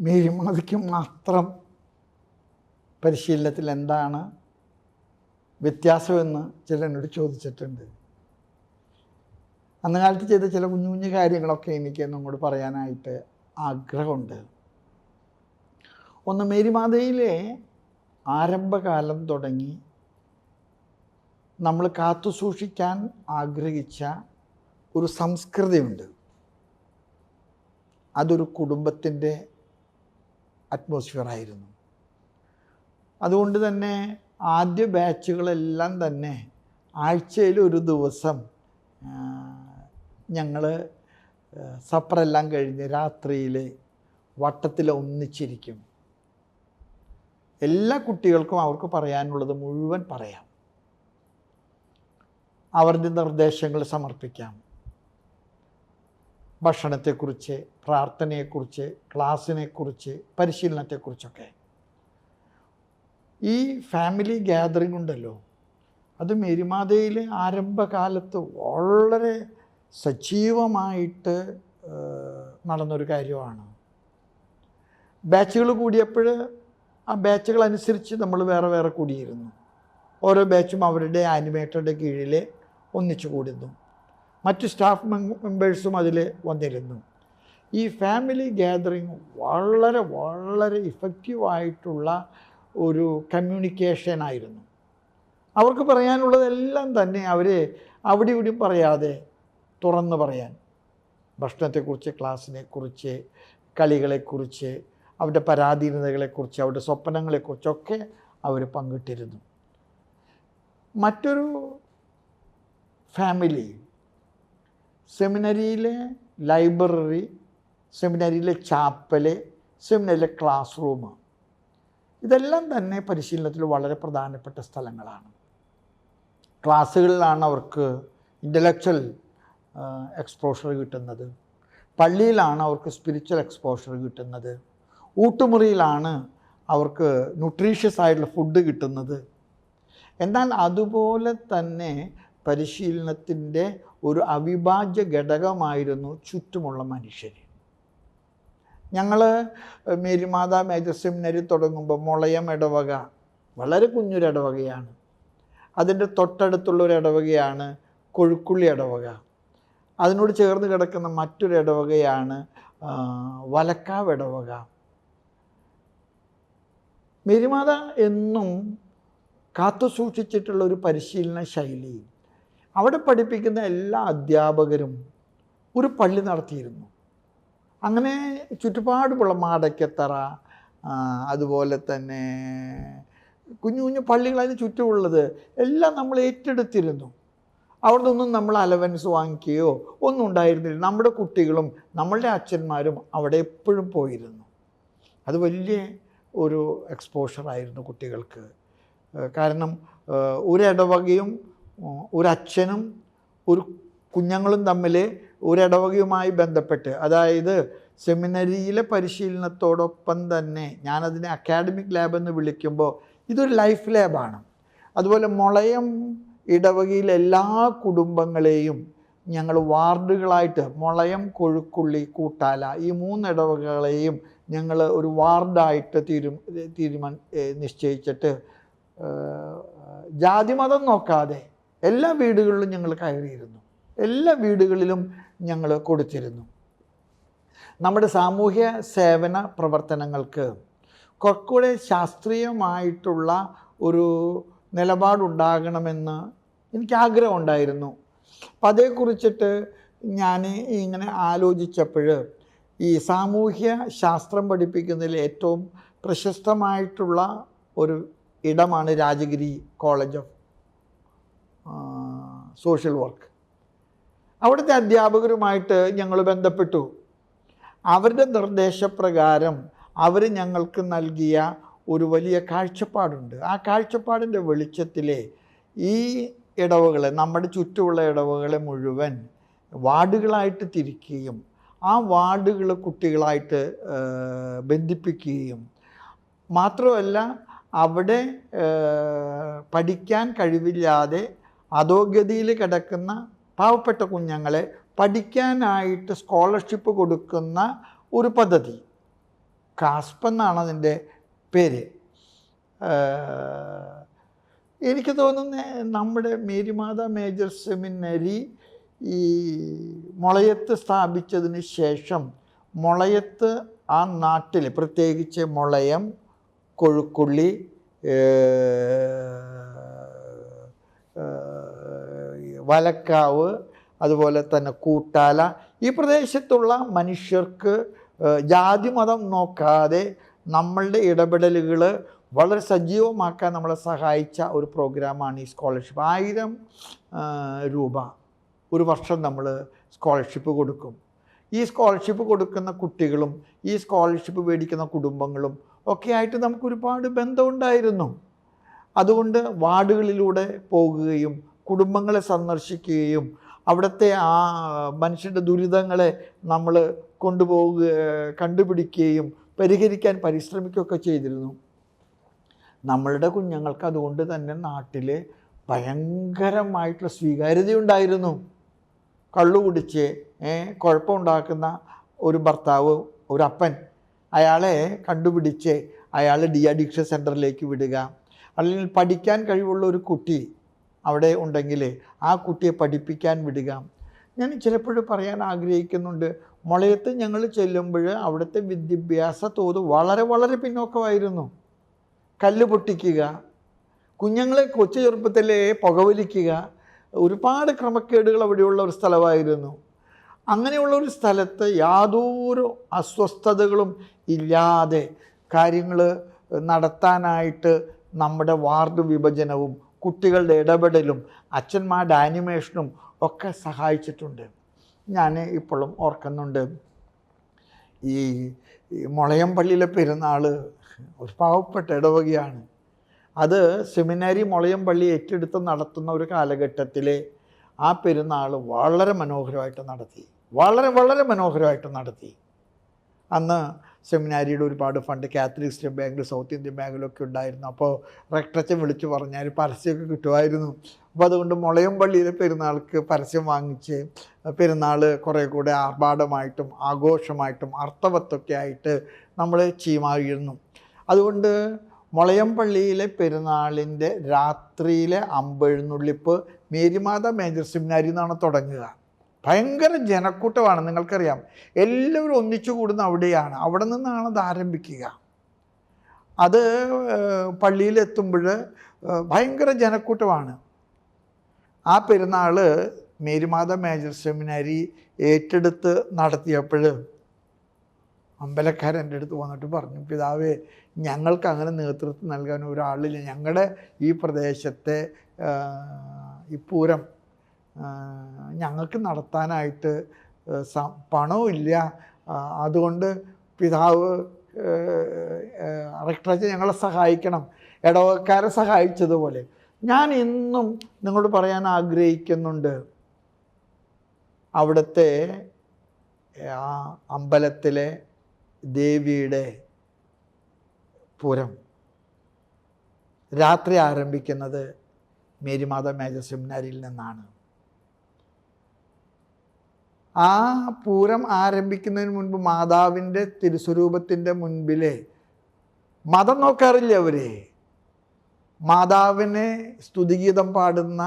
മേരിമാതയ്ക്ക് മാത്രം പരിശീലനത്തിൽ എന്താണ് വ്യത്യാസമെന്ന് ചിലനോട് ചോദിച്ചിട്ടുണ്ട്. അന്ന് കാലത്ത് ചെയ്ത ചില കുഞ്ഞു കുഞ്ഞു കാര്യങ്ങളൊക്കെ എനിക്ക് നമ്മോട് പറയാനായിട്ട് ആഗ്രഹമുണ്ട്. ഒന്ന് മേരിമാതയിലെ ആരംഭകാലം തുടങ്ങി നമ്മൾ കാത്തു സൂക്ഷിക്കാൻ ആഗ്രഹിച്ച ഒരു സംസ്കൃതിയുണ്ട്. അതൊരു കുടുംബത്തിന്റെ അറ്റ്മോസ്ഫിയറായിരുന്നു. അതുകൊണ്ട് തന്നെ ആദ്യ ബാച്ചുകളെല്ലാം തന്നെ ആഴ്ചയിൽ ഒരു ദിവസം ഞങ്ങൾ സപ്പറെല്ലാം കഴിഞ്ഞ് രാത്രിയിൽ വട്ടത്തിൽ ഒന്നിച്ചിരിക്കും. എല്ലാ കുട്ടികൾക്കും അവർക്ക് പറയാനുള്ളത് മുഴുവൻ പറയാം. അവരുടെ നിർദ്ദേശങ്ങൾ സമർപ്പിക്കാം. ഭക്ഷണത്തെക്കുറിച്ച് പ്രാർത്ഥനയെക്കുറിച്ച് ക്ലാസ്സിനെക്കുറിച്ച് പരിശീലനത്തെക്കുറിച്ചൊക്കെ. ഈ ഫാമിലി ഗ്യാതറിംഗ് ഉണ്ടല്ലോ അത് മെരിമാതയിൽ ആരംഭകാലത്ത് വളരെ സജീവമായിട്ട് നടന്നൊരു കാര്യമാണ്. ബാച്ചുകൾ കൂടിയപ്പോൾ ആ ബാച്ചുകൾ അനുസരിച്ച് നമ്മൾ വേറെ വേറെ കൂടിയിരുന്നു. ഓരോ ബാച്ചും അവരുടെ ആനിമേറ്ററുടെ കീഴിൽ ഒന്നിച്ചു കൂടുന്നു മറ്റ് സ്റ്റാഫ് മെമ്പേഴ്സും അതിൽ വന്നിരുന്നു. ഈ ഫാമിലി ഗ്യാതറിങ് വളരെ വളരെ ഇഫക്റ്റീവായിട്ടുള്ള ഒരു കമ്മ്യൂണിക്കേഷനായിരുന്നു അവർക്ക് പറയാനുള്ളതെല്ലാം തന്നെ അവർ അവിടെ ഇവിടെയും പറയാതെ തുറന്നു പറയാൻ. ഭക്ഷണത്തെക്കുറിച്ച് ക്ലാസ്സിനെക്കുറിച്ച് കളികളെക്കുറിച്ച് അവരുടെ പരാധീനതകളെക്കുറിച്ച് അവരുടെ സ്വപ്നങ്ങളെക്കുറിച്ചൊക്കെ അവർ പങ്കിട്ടിരുന്നു. മറ്റൊരു ഫാമിലി സെമിനറിയിലെ ലൈബ്രറി സെമിനറിയിലെ ചാപ്പൽ സെമിനറിയിലെ ക്ലാസ് റൂം ഇതെല്ലാം തന്നെ പരിശീലനത്തിൽ വളരെ പ്രധാനപ്പെട്ട സ്ഥലങ്ങളാണ്. ക്ലാസ്സുകളിലാണ് അവർക്ക് ഇന്റലക്ച്വൽ എക്സ്പോഷർ കിട്ടുന്നത്. പള്ളിയിലാണ് അവർക്ക് സ്പിരിച്വൽ എക്സ്പോഷർ കിട്ടുന്നത്. ഊട്ടുമുറിയിലാണ് അവർക്ക് ന്യൂട്രീഷ്യസ് ആയിട്ടുള്ള ഫുഡ് കിട്ടുന്നത്. എന്നാൽ അതുപോലെ തന്നെ പരിശീലനത്തിന്റെ ഒരു അവിഭാജ്യ ഘടകമായിരുന്നു ചുറ്റുമുള്ള മനുഷ്യർ ഞങ്ങൾ മേരിമാതാ മേജർ സെമിനറി തുടങ്ങുമ്പോൾ മുളയം ഇടവക വളരെ കുഞ്ഞൊരു ഇടവകയാണ്. അതിന്റെ തൊട്ടടുത്തുള്ള ഒരു ഇടവകയാണ് കൊഴുക്കുള്ളി ഇടവക. അതിനോട് ചേർന്ന് കിടക്കുന്ന മറ്റൊരു ഇടവകയാണ് വലക്കാവ് ഇടവക. മേരിമാത എന്നും കാത്തു സൂക്ഷിച്ചിട്ടുള്ള ഒരു പരിശീലന ശൈലി. അവിടെ പഠിപ്പിക്കുന്ന എല്ലാ അധ്യാപകരും ഒരു പള്ളി നടത്തിയിരുന്നു. അങ്ങനെ ചുറ്റുപാടുമുള്ള മാടക്കത്തറ അതുപോലെ തന്നെ കുഞ്ഞു കുഞ്ഞു പള്ളികൾ അതിന് ചുറ്റുമുള്ളത് എല്ലാം നമ്മൾ ഏറ്റെടുത്തിരുന്നു. അവിടെ നിന്നും നമ്മൾ അലവൻസ് വാങ്ങിക്കുകയോ ഒന്നും ഉണ്ടായിരുന്നില്ല. നമ്മുടെ കുട്ടികളും നമ്മളുടെ അച്ഛന്മാരും അവിടെ എപ്പോഴും പോയിരുന്നു. അത് വലിയ ഒരു എക്സ്പോഷറായിരുന്നു കുട്ടികൾക്ക്. കാരണം ഒരിടവകയും ഉം, ഒരു കുഞ്ഞുങ്ങളും തമ്മിൽ ഒരിടവകയുമായി ബന്ധപ്പെട്ട് അതായത് സെമിനറിയിലെ പരിശീലനത്തോടൊപ്പം തന്നെ ഞാനതിനെ അക്കാഡമിക് ലാബ് എന്ന് വിളിക്കുമ്പോൾ ഇതൊരു ലൈഫ് ലാബാണ് അതുപോലെ മുളയം ഇടവകയിലെ എല്ലാ കുടുംബങ്ങളെയും ഞങ്ങൾ വാർഡുകളായിട്ട് മുളയം കൊഴുക്കുള്ളി കൂട്ടാല ഈ മൂന്ന് ഇടവകകളെയും ഞങ്ങൾ ഒരു വാർഡായിട്ട് തീരു തീരുമാന നിശ്ചയിച്ചിട്ട് ജാതിമതം നോക്കാതെ എല്ലാ വീടുകളിലും ഞങ്ങൾ കയറിയിരുന്നു. എല്ലാ വീടുകളിലും ഞങ്ങൾ കൊടുത്തിരുന്നു. നമ്മുടെ സാമൂഹ്യ സേവന പ്രവർത്തനങ്ങൾക്ക് കുറച്ചുകൂടെ ശാസ്ത്രീയമായിട്ടുള്ള ഒരു നിലപാടുണ്ടാകണമെന്ന് എനിക്ക് ആഗ്രഹമുണ്ടായിരുന്നു. അപ്പം അതേക്കുറിച്ചിട്ട് ഞാൻ ഇങ്ങനെ ആലോചിച്ചപ്പോൾ ഈ സാമൂഹ്യ ശാസ്ത്രം പഠിപ്പിക്കുന്നതിൽ ഏറ്റവും പ്രശസ്തമായിട്ടുള്ള ഒരു ഇടമാണ് Rajagiri college of social work. അവിടുത്തെ അധ്യാപകരുമായിട്ട് ഞങ്ങൾ ബന്ധപ്പെട്ടു. അവരുടെ നിർദ്ദേശപ്രകാരം അവർ ഞങ്ങൾക്ക് നൽകിയ ഒരു വലിയ കാഴ്ചപ്പാടുണ്ട്. ആ കാഴ്ചപ്പാടിന്റെ വെളിച്ചത്തിലെ ഈ ഇടവുകളെ നമ്മുടെ ചുറ്റുമുള്ള ഇടവുകളെ മുഴുവൻ വാർഡുകളായിട്ട് തിരിക്കുകയും ആ വാർഡുകൾ കുട്ടികളായിട്ട് ബന്ധിപ്പിക്കുകയും മാത്രമല്ല അവിടെ പഠിക്കാൻ കഴിവില്ലാതെ അധോഗതിയിൽ കിടക്കുന്ന പാവപ്പെട്ട കുഞ്ഞുങ്ങളെ പഠിക്കാനായിട്ട് സ്കോളർഷിപ്പ് കൊടുക്കുന്ന ഒരു പദ്ധതി. കാസ്പ് എന്നാണ് അതിന്റെ പേര്. എനിക്ക് തോന്നുന്നത് നമ്മുടെ മേരിമാത മേജർ സെമിനറി ഈ മുളയത്ത് സ്ഥാപിച്ചതിന് ശേഷം മുളയത്ത് ആ നാട്ടിൽ പ്രത്യേകിച്ച് മുളയം കൊഴുക്കുള്ളി വലക്കാവ് അതുപോലെ തന്നെ കൂട്ടാല. ഈ പ്രദേശത്തുള്ള മനുഷ്യർക്ക് ജാതി മതം നോക്കാതെ നമ്മളുടെ ഇടപെടലുകൾ വളരെ സജീവമാക്കാൻ നമ്മളെ സഹായിച്ച ഒരു പ്രോഗ്രാമാണ് ഈ സ്കോളർഷിപ്പ്. ആയിരം രൂപ ഒരു വർഷം നമ്മൾ സ്കോളർഷിപ്പ് കൊടുക്കും. ഈ സ്കോളർഷിപ്പ് കൊടുക്കുന്ന കുട്ടികളും ഈ സ്കോളർഷിപ്പ് മേടിക്കുന്ന കുടുംബങ്ങളും ഒക്കെ ആയിട്ട് നമുക്കൊരുപാട് ബന്ധമുണ്ടായിരുന്നു. അതുകൊണ്ട് വാർഡുകളിലൂടെ പോകുകയും കുടുംബങ്ങളെ സന്ദർശിക്കുകയും അവിടുത്തെ ആ മനുഷ്യന്റെ ദുരിതങ്ങളെ നമ്മൾ കൊണ്ടുപോകുക കണ്ടുപിടിക്കുകയും പരിഹരിക്കാൻ പരിശ്രമിക്കുകയൊക്കെ ചെയ്തിരുന്നു. നമ്മളുടെ കുഞ്ഞുങ്ങൾക്ക് അതുകൊണ്ട് തന്നെ നാട്ടിൽ ഭയങ്കരമായിട്ടുള്ള സ്വീകാര്യതയുണ്ടായിരുന്നു. കള്ളു കുടിച്ച് കുഴപ്പമുണ്ടാക്കുന്ന ഒരു ഭർത്താവ് ഒരു അപ്പൻ അയാളെ കണ്ടുപിടിച്ച് അയാൾ ഡി അഡിക്ഷൻ സെന്ററിലേക്ക് വിടുക. അല്ലെങ്കിൽ പഠിക്കാൻ കഴിവുള്ള ഒരു കുട്ടി അവിടെ ഉണ്ടെങ്കിൽ ആ കുട്ടിയെ പഠിപ്പിക്കാൻ വിടുക. ഞാൻ ചിലപ്പോഴും പറയാൻ ആഗ്രഹിക്കുന്നുണ്ട് മുളയത്ത് ഞങ്ങൾ ചെല്ലുമ്പോൾ അവിടുത്തെ വിദ്യാഭ്യാസ തോത് വളരെ വളരെ പിന്നോക്കമായിരുന്നു. കല്ല് പൊട്ടിക്കുക കുഞ്ഞുങ്ങളെ കൊച്ചു ചെറുപ്പത്തിലെ പുകവലിക്കുക ഒരുപാട് ക്രമക്കേടുകൾ അവിടെയുള്ള ഒരു സ്ഥലമായിരുന്നു. അങ്ങനെയുള്ള ഒരു സ്ഥലത്ത് യാതൊരു അസ്വസ്ഥതകളും ഇല്ലാതെ കാര്യങ്ങൾ നടത്താനായിട്ട് നമ്മുടെ വാർഡ് വിഭജനവും കുട്ടികളുടെ ഇടപെടലും അച്ഛന്മാരുടെ ആനിമേഷനും ഒക്കെ സഹായിച്ചിട്ടുണ്ട്. ഞാൻ ഇപ്പോഴും ഓർക്കുന്നുണ്ട്. ഈ മുളയമ്പള്ളിയിലെ മുളയം പെരുന്നാൾ ഒരു പാവപ്പെട്ട ഇടവകയാണ്. അത് സെമിനാരി മുളയമ്പള്ളി ഏറ്റെടുത്ത് നടത്തുന്ന ഒരു കാലഘട്ടത്തിലെ ആ പെരുന്നാൾ വളരെ മനോഹരമായിട്ട് നടത്തി. വളരെ വളരെ മനോഹരമായിട്ട് നടത്തി. അന്ന് സെമിനാരിയുടെ ഒരുപാട് ഫണ്ട് കാത്തലിക് സ്റ്റേറ്റ് ബാങ്കിൽ സൗത്ത് ഇന്ത്യൻ ബാങ്കിലൊക്കെ ഉണ്ടായിരുന്നു. അപ്പോൾ റെക്ടച്ചൻ വിളിച്ചു പറഞ്ഞാൽ പരസ്യമൊക്കെ കിട്ടുമായിരുന്നു. അപ്പോൾ അതുകൊണ്ട് മുളയം പള്ളിയിലെ പെരുന്നാൾക്ക് പരസ്യം വാങ്ങിച്ച് പെരുന്നാൾ കുറേ കൂടെ ആർഭാടമായിട്ടും ആഘോഷമായിട്ടും അർത്ഥവത്തൊക്കെ ആയിട്ട് നമ്മൾ ചെയ്യുമായിരുന്നു. അതുകൊണ്ട് മുളയം പള്ളിയിലെ പെരുന്നാളിന്റെ രാത്രിയിലെ അമ്പെഴുന്നള്ളിപ്പ് മേരിമാത മേജർ സെമിനാരി എന്നാണ് തുടങ്ങുക. ഭയങ്കര ജനക്കൂട്ടമാണ് നിങ്ങൾക്കറിയാം. എല്ലാവരും ഒന്നിച്ചു കൂടുന്ന അവിടെയാണ്. അവിടെ നിന്നാണ് അത് ആരംഭിക്കുക. അത് പള്ളിയിലെത്തുമ്പോൾ ഭയങ്കര ജനക്കൂട്ടമാണ്. ആ പെരുന്നാൾ മേരിമാത മേജർ സെമിനാരി ഏറ്റെടുത്ത് നടത്തിയപ്പോൾ അമ്പലക്കാരൻ എന്റെ അടുത്ത് വന്നിട്ട് പറഞ്ഞു പിതാവേ ഞങ്ങൾക്ക് അങ്ങനെ നേതൃത്വം നൽകാൻ ഒരാളില്ല. ഞങ്ങളുടെ ഈ പ്രദേശത്തെ ഈ പൂരം ഞങ്ങൾക്ക് നടത്താനായിട്ട് പണവുമില്ല. അതുകൊണ്ട് പിതാവ് റെക്ടറേറ്റ് ഞങ്ങളെ സഹായിക്കണം. ഇടവക്കാരെ സഹായിച്ചതുപോലെ. ഞാൻ ഇന്നും നിങ്ങളോട് പറയാൻ ആഗ്രഹിക്കുന്നുണ്ട്. അവിടുത്തെ ആ അമ്പലത്തിലെ ദേവിയുടെ പുരം. രാത്രി ആരംഭിക്കുന്നത് മേരിമാത മേജർ സെമിനാരിയിൽ നിന്നാണ്. ആ പൂരം ആരംഭിക്കുന്നതിന് മുൻപ് മാതാവിന്റെ തിരുസ്വരൂപത്തിന്റെ മുൻപിലെ മതം നോക്കാറില്ല അവർ മാതാവിനെ സ്തുതിഗീതം പാടുന്ന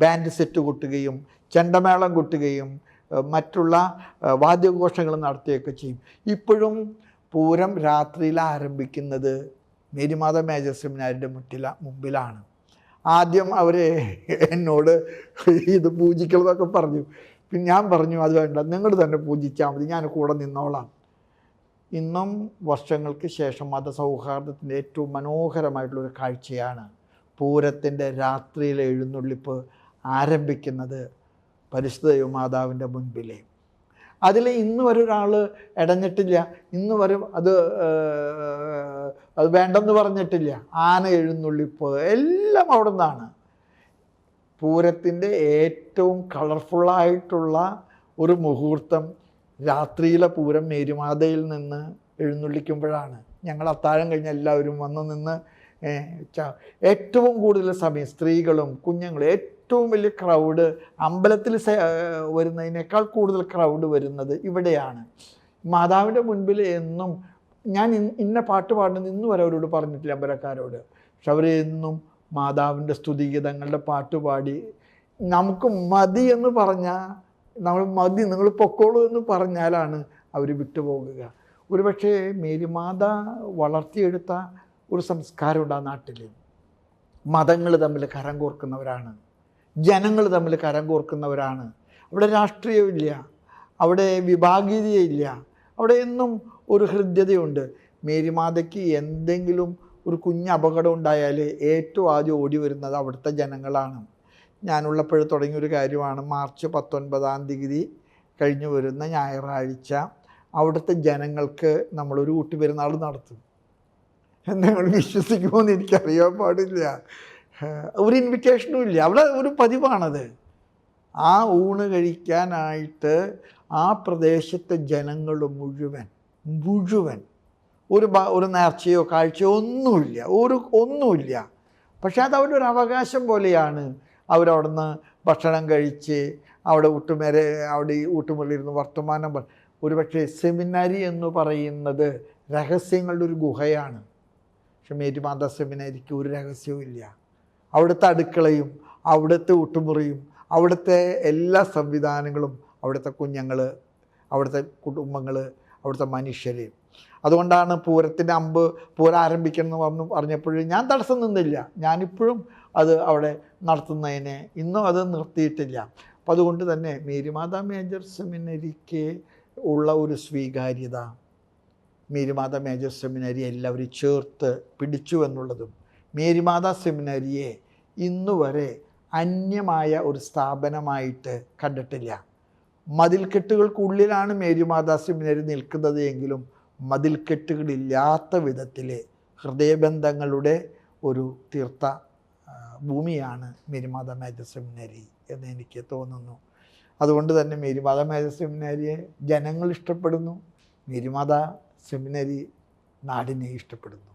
ബാൻഡ് സെറ്റ് കൊട്ടുകയും ചെണ്ടമേളം കൊട്ടുകയും മറ്റുള്ള വാദ്യഘോഷങ്ങൾ നടത്തുകയൊക്കെ ചെയ്യും. ഇപ്പോഴും പൂരം രാത്രിയിൽ ആരംഭിക്കുന്നത് മേരിമാത മേജർ സെമിനാരിന്റെ മുറ്റില മുമ്പിലാണ്. ആദ്യം അവർ എന്നോട് ഇത് പൂജിക്കണമെന്നൊക്കെ പറഞ്ഞു. പിന്നെ ഞാൻ പറഞ്ഞു അത് വേണ്ട നിങ്ങൾ തന്നെ പൂജിച്ചാൽ മതി ഞാൻ കൂടെ നിന്നോളാം. ഇന്നും വർഷങ്ങൾക്ക് ശേഷം മതസൗഹാർദ്ദത്തിന്റെ ഏറ്റവും മനോഹരമായിട്ടുള്ളൊരു കാഴ്ചയാണ് പൂരത്തിന്റെ രാത്രിയിലെ എഴുന്നള്ളിപ്പ് ആരംഭിക്കുന്നത് പരിശുദ്ധ ദൈവമാതാവിന്റെ മുൻപിലെ. അതിൽ ഇന്ന് വരെ ഒരാൾ ഇടഞ്ഞിട്ടില്ല ഇന്ന് വരെ അത് അത് വേണ്ടെന്ന് പറഞ്ഞിട്ടില്ല. ആന എഴുന്നള്ളിപ്പ് എല്ലാം അവിടെ നിന്നാണ് പൂരത്തിന്റെ ഏറ്റവും കളർഫുള്ളായിട്ടുള്ള ഒരു മുഹൂർത്തം രാത്രിയിലെ പൂരം മേരുമാതയിൽ നിന്ന് എഴുന്നള്ളിക്കുമ്പോഴാണ്. ഞങ്ങൾ അത്താഴം കഴിഞ്ഞ് എല്ലാവരും വന്ന് നിന്ന് ഏറ്റവും കൂടുതൽ സമയം സ്ത്രീകളും കുഞ്ഞുങ്ങളും ഏറ്റവും വലിയ ക്രൗഡ് അമ്പലത്തിൽ വരുന്നതിനേക്കാൾ കൂടുതൽ ക്രൗഡ് വരുന്നത് ഇവിടെയാണ്. മാതാവിന്റെ മുൻപിൽ എന്നും ഞാൻ ഇന്ന പാട്ട് പാടുന്നത് ഇന്നും വരെ അവരോട് പറഞ്ഞിട്ടില്ല അമ്പലക്കാരോട്. പക്ഷെ അവരെന്നും മാതാവിന്റെ സ്തുതിഗീതങ്ങളുടെ പാട്ട് പാടി നമുക്ക് മതി എന്ന് പറഞ്ഞാൽ നമ്മൾ മതി നിങ്ങൾ പൊക്കോളൂ എന്ന് പറഞ്ഞാലാണ് അവർ വിട്ടുപോകുക. ഒരുപക്ഷെ മേരിമാത വളർത്തിയെടുത്ത ഒരു സംസ്കാരമുണ്ട് ആ നാട്ടിൽ. മതങ്ങൾ തമ്മിൽ കരം കോർക്കുന്നവരാണ് ജനങ്ങൾ തമ്മിൽ കരം കോർക്കുന്നവരാണ്. അവിടെ രാഷ്ട്രീയമില്ല അവിടെ വിഭാഗീയതയില്ല അവിടെ എന്നും ഒരു ഹൃദ്യതയുണ്ട്. മേരിമാതയ്ക്ക് എന്തെങ്കിലും ഒരു കുഞ്ഞ് അപകടം ഉണ്ടായാൽ ഏറ്റവും ആദ്യം ഓടി വരുന്നത് അവിടുത്തെ ജനങ്ങളാണ്. തുടങ്ങിയ ഒരു കാര്യമാണ്. മാർച്ച് പത്തൊൻപതാം തീയതി കഴിഞ്ഞു വരുന്ന ഞായറാഴ്ച അവിടുത്തെ ജനങ്ങൾക്ക് നമ്മളൊരു കൂട്ടുപെരുന്നാൾ നടത്തും. നിങ്ങൾ വിശ്വസിക്കുമോ എന്ന് എനിക്കറിയാൻ പാടില്ല. ഒരു ഇൻവിറ്റേഷനും ഇല്ല. അവിടെ ഒരു പതിവാണത്. ആ ഊണ് കഴിക്കാനായിട്ട് ആ പ്രദേശത്തെ ജനങ്ങൾ മുഴുവൻ മുഴുവൻ ഒരു ഒരു നേർച്ചയോ കാഴ്ചയോ ഒന്നുമില്ല. ഒരു ഒന്നുമില്ല. പക്ഷേ അത് അവരുടെ ഒരു അവകാശം പോലെയാണ്. അവരവിടുന്ന് ഭക്ഷണം കഴിച്ച് അവിടെ ഊട്ടുമേരെ അവിടെ ഈ ഊട്ടുമുറിയിരുന്ന് വർത്തമാനം ഒരു പക്ഷേ സെമിനാരി എന്ന് പറയുന്നത് രഹസ്യങ്ങളുടെ ഒരു ഗുഹയാണ്. പക്ഷേ മേരുമാത സെമിനാരിക്ക് ഒരു രഹസ്യവും ഇല്ല. അവിടുത്തെ അടുക്കളയും അവിടുത്തെ ഊട്ടുമുറിയും അവിടുത്തെ എല്ലാ സംവിധാനങ്ങളും അവിടുത്തെ കുഞ്ഞുങ്ങൾ അവിടുത്തെ കുടുംബങ്ങൾ അവിടുത്തെ മനുഷ്യർ അതുകൊണ്ടാണ് പൂരത്തിന്റെ അമ്പ് പൂരം ആരംഭിക്കണം എന്ന് പറഞ്ഞു പറഞ്ഞപ്പോഴും ഞാൻ തടസ്സം നിന്നില്ല. ഞാനിപ്പോഴും അത് അവിടെ നടത്തുന്നതിനെ ഇന്നും അത് നിർത്തിയിട്ടില്ല. അപ്പം അതുകൊണ്ട് തന്നെ മേരിമാത മേജർ സെമിനരിക്ക് ഉള്ള ഒരു സ്വീകാര്യത മേരിമാത മേജർ സെമിനരി എല്ലാവരും ചേർത്ത് പിടിച്ചു എന്നുള്ളതും മേരിമാത സെമിനറിയെ ഇന്നുവരെ അന്യമായ ഒരു സ്ഥാപനമായിട്ട് കണ്ടിട്ടില്ല. മതിൽക്കെട്ടുകൾക്കുള്ളിലാണ് മേരിമാത സെമിനറി നിൽക്കുന്നത് എങ്കിലും മതിൽക്കെട്ടുകളില്ലാത്ത വിധത്തിൽ ഹൃദയബന്ധങ്ങളുടെ ഒരു തീർത്ഥ ഭൂമിയാണ് മേരിമാത മേജർ സെമിനാരി എന്ന് എനിക്ക് തോന്നുന്നു. അതുകൊണ്ട് തന്നെ മേരിമാത മേജർ സെമിനാരിയെ ജനങ്ങൾ ഇഷ്ടപ്പെടുന്നു മേരിമാത സെമിനാരി നാടിനെ ഇഷ്ടപ്പെടുന്നു.